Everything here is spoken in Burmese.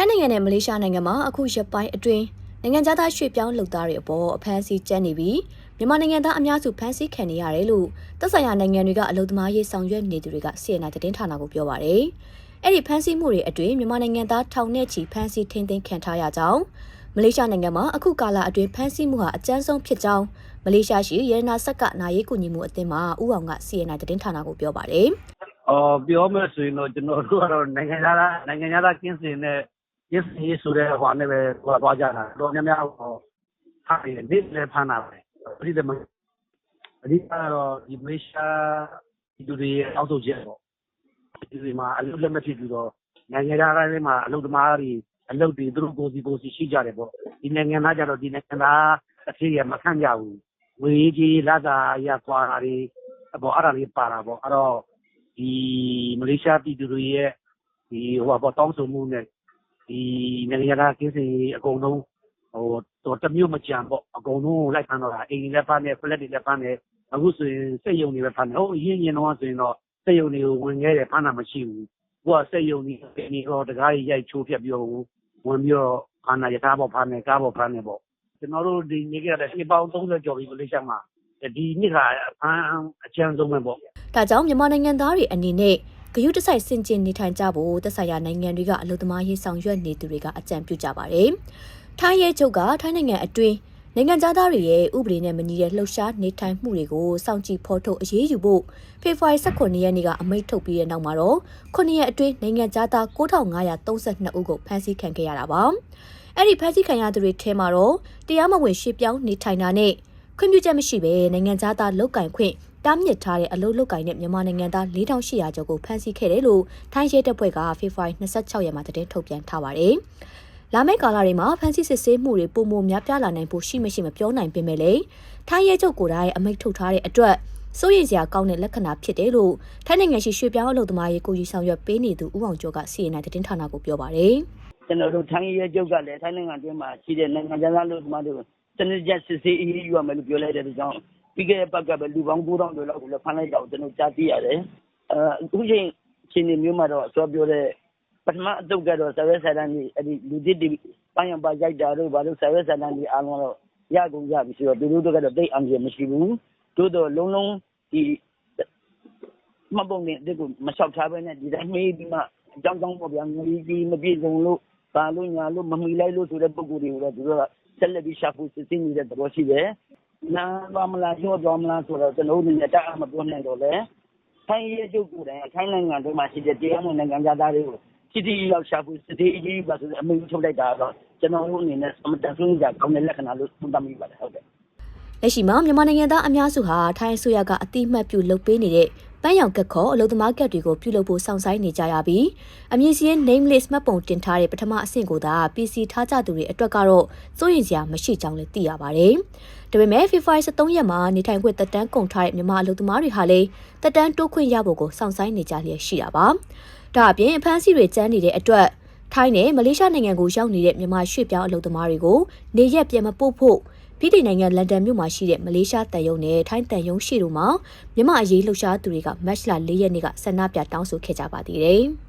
ထိုင်းနိုင်ငံနဲ့မလေးရှားနိုင်ငံမှာအခုရက်ပိုင်းအတွင်းနိုင်ငံခြားသားရွှေ့ပြောင်းလုပ်သားတွေအပေါ်အဖမ်းဆီးကျန်းနေပြီးမြန်မာနိုင်ငံသားအများစုဖမ်းဆီးခံနေရတယ်လို့သက်ဆိုင်ရာနိုင်ငံတွေကအလုပ်သမားရေးဆောင်ရွက်နေသူတွေကစီရင်နာသတင်းဌာနကိုပြောပါရယ်။အဲ့ဒီဖမ်းဆီးမှုတွေအတွင်းမြန်မာနိုင်ငံသားထောင်နဲ့ချီဖမ်းဆီးထိန်းသိမ်းခံထားရကြောင်းမလေးရှားနိုင်ငံမှာအခုကာလအတွင်းဖမ်းဆီးမှုဟာအကြမ်းဆုံးဖြစ်ကြောင်းမလေးရှားရှိရဲနာဆက်ကနာရေးကူညီမှုအသင်းမှဥအောင်ကစီရင်နာသတင်းဌာနကိုပြောပါရယ်အော်ပြောမယ်ဆိုရင်တော့ကျွန်တော်တို့ကတော့နိုင်ငံသားနိုင်ငံသားကင်းစင်တဲ့ ရစ်စီဆိုတဲ့ဟိုနဲ့ပဲဟိုသွားကြတာတော့များများဟောထားတယ်နေ့လည်းဖမ်းတာပဲအဲ့ဒီမှာအဓိကတော့ဒီမလေးရှားဒီလူတွေအောက်ထုတ်ချက်ပေါ့ဒီဒီမှာအလုပ်လက်မဖြစ်ပြီးတော့နိုင်ငံသားတိုင်းမှာအလုပ်သမားတွေအလုပ်တွေသူတို့ကိုယ်စီကိုယ်စီရှိကြတယ်ပေါ့ဒီနိုင်ငံသားကြတော့ဒီနိုင်ငံသားအဖြစ်ရမခံကြဘူးဝေကြီးလာတာရကွာတာတွေပေါ့အဲ့ဒါတွေပါတာပေါ့အဲ့တော့ဒီမလေးရှားပြည်သူတွေရဲ့ဒီဟိုပေါ့တောင်းဆိုမှုနဲ့ ဒီနိုင်ငံသားကင်းစင်အကုန်လုံးဟိုတော့တမျိုးမကြံပေါ့အကုန်လုံးလိုက်ဖမ်းတော့တာအိမ်လည်းဖမ်းတယ်ဖလက်တွေလည်းဖမ်းတယ်အခုဆိုရင်စက်ယုံတွေပဲဖမ်းတယ်ဟိုအရင်ရင်တော့ဆိုရင်တော့စက်ယုံတွေကိုဝင်ခဲ့တယ်ဖမ်းတာမရှိဘူးဟိုကစက်ယုံတွေနေတော့တကားကြီးရိုက်ချိုးဖြတ်ပြီးတော့ဝင်ပြီးတော့ဖမ်းတာရထားပေါ့ဖမ်းတယ်ကားပေါ့ဖမ်းတယ်ပေါ့ကျွန်တော်တို့ဒီနေကြတဲ့နှစ်ပေါင်း30ကျော်ပြီမလေးရှားမှာဒီနှစ်ကအဖမ်းအကျန်းဆုံးပဲပေါ့။ဒါကြောင့်မြန်မာနိုင်ငံသားတွေအနေနဲ့ ဂရုတစိုက်စင်ကျင်နေထိုင်ကြဖို့သက်ဆိုင်ရာနိုင်ငံတွေကအလုပ်သမားရေးဆောင်ရွက်နေသူတွေကအကြံပြုကြပါတယ်။ထိုင်းရဲချုပ်ကထိုင်းနိုင်ငံအတွင်းနိုင်ငံသားတွေရဲ့ဥပဒေနဲ့မညီတဲ့လှုပ်ရှားနေထိုင်မှုတွေကိုစောင့်ကြည့်ဖော်ထုတ်အရေးယူဖို့ဖေဖော်ဝါရီ18ရက်နေ့ကအမိန့်ထုတ်ပြီးတဲ့နောက်မှာတော့9ရက်အတွင်းနိုင်ငံသား9532ဦးကိုဖမ်းဆီးခံခဲ့ရတာပါ။အဲ့ဒီဖမ်းဆီးခံရသူတွေထဲမှာတော့တရားမဝင်ရှေ့ပြောင်းနေထိုင်တာနဲ့ခွင့်ပြုချက်မရှိဘဲနိုင်ငံသားလုတ်ကင်ခွင့် တားမြစ်ထားတဲ့အလုပ်လုပ်ကိုင်တဲ့မြန်မာနိုင်ငံသား4800ကျော်ကိုဖမ်းဆီးခဲ့တယ်လို့ထိုင်းရဲတပ်ဖွဲ့ကဖေဖော်ဝါရီ26ရက်မှာသတင်းထုတ်ပြန်ထားပါတယ်။လာမယ့်ကာလတွေမှာဖမ်းဆီးစစ်ဆေးမှုတွေပုံမများပြားလာနိုင်ဖို့ရှိမရှိမပြောနိုင်ပေမဲ့လည်းထိုင်းရဲချုပ်ကိုယ်တိုင်အမိန့်ထုတ်ထားတဲ့အတွက်စိုးရိမ်စရာကောင်းတဲ့လက္ခဏာဖြစ်တယ်လို့ထိုင်းနိုင်ငံရှိရွှေပြောင်းအလုပ်သမားရေးကိုကြီးဆောင်ရွက်ပေးနေသူဦးအောင်ကျော်ကစီရင်တဲ့သတင်းဌာနကိုပြောပါတယ်။ကျွန်တော်တို့ထိုင်းရဲချုပ်ကလည်းထိုင်းနိုင်ငံတွင်းမှာရှိတဲ့နိုင်ငံသားလူသမားတွေကိုစနစ်ကျစစ်ဆေးအရေးယူရမယ်လို့ပြောလိုက်တဲ့အတွက်ကြောင့် ပြီးခဲ့တဲ့ပတ်ကပဲလူပေါင်း9000ကျော်လောက်ကိုလည်းဖမ်းလိုက်တာကိုကျွန်တော်ကြားသိရတယ်။အဲအခုချိန်ချိန်ဒီမျိုးမှာတော့အစောပြောတဲ့ပထမအတုပ်ကတော့ဆာရဲဆာတန်းကြီးအဲ့ဒီလူသစ်တွေပိုင်းရပါရိုက်တာတို့ဘာလို့ဆာရဲဆာတန်းကြီးအားလုံးတော့ရကုန်ကြပြီဆိုတော့သူတို့တို့ကတော့တိတ်အံပြမရှိဘူး။တို့တော့လုံးလုံးဒီမပုံနေတဲ့ကိုမလျှောက်ထားဘဲနဲ့ဒီတိုင်းမေးပြီးမှအကြောင်းကြောင်းပေါ့ဗျာငွေကြီးမပြည့်စုံလို့ပါလို့ညာလို့မမီလိုက်လို့ဆိုတဲ့ပုံကိုယ်တွေကိုတော့သူတို့ကဆက်လက်ပြီးရှာဖွေစစ်ဆေးနေတဲ့သဘောရှိတယ်။ နာသွားမလားညှော့သွားမလားဆိုတော့ကျွန်တော်တို့အနေနဲ့တအားမပြောနိုင်တော့လေ။ထိုင်းရဲချုပ်ကိုယ်တိုင်ထိုင်းနိုင်ငံတွင်းမှာရှိတဲ့တရားမဝင်နိုင်ငံသားတွေကိုတိတိယောက်ရှာဖွေစစ်ဆေးအရေးယူပါဆိုတဲ့အမိန့်ထုတ်လိုက်တာတော့ကျွန်တော်တို့အနေနဲ့အမတန်ဆုံးကြကောင်းတဲ့လက္ခဏာလို့သုံးသပ်မိပါတယ်ဟုတ်ကဲ့လက်ရှိမှာမြန်မာနိုင်ငံသားအများစုဟာထိုင်းအစိုးရကအတိအမှတ်ပြုလုပ်ပေးနေတဲ့ ပန်းရောင်ကက်ခေါ်အလုပ်သမားကက်တွေကိုပြုလုပ်ဖို့စောင့်ဆိုင်းနေကြရပြီးအမည်စရင်း name list မှတ်ပုံတင်ထားတဲ့ပထမအဆင့်ကိုသာ PC ထားကြသူတွေအတွက်ကတော့စိုးရိမ်စရာမရှိကြောင်းလည်းသိရပါတယ်။ဒါပေမဲ့ FIFA 73ရက်မှာနေထိုင်ခွင့်တက်တန်းကုန်ထားတဲ့မြန်မာအလုပ်သမားတွေဟာလည်းတက်တန်းတိုးခွင့်ရဖို့ကိုစောင့်ဆိုင်းနေကြလျက်ရှိတာပါ။ဒါအပြင်အဖမ်းဆီးတွေကျန်းနေတဲ့အတွက်ထိုင်းနဲ့မလေးရှားနိုင်ငံကိုရောက်နေတဲ့မြန်မာရွှေ့ပြောင်းအလုပ်သမားတွေကိုနေရက်ပြန်မပို့ဖို့ ပြည်ထောင်နိုင်ငံလန်ဒန်မြို့မှာရှိတဲ့မလေးရှားတန်ယုံနဲ့ထိုင်းတန်ယုံရှိတို့မှာမြမအရေးလှုပ်ရှားသူတွေကမတ်လ၄ရက်နေ့ကဆန္ဒပြတောင်းဆိုခဲ့ကြပါသေးတယ်။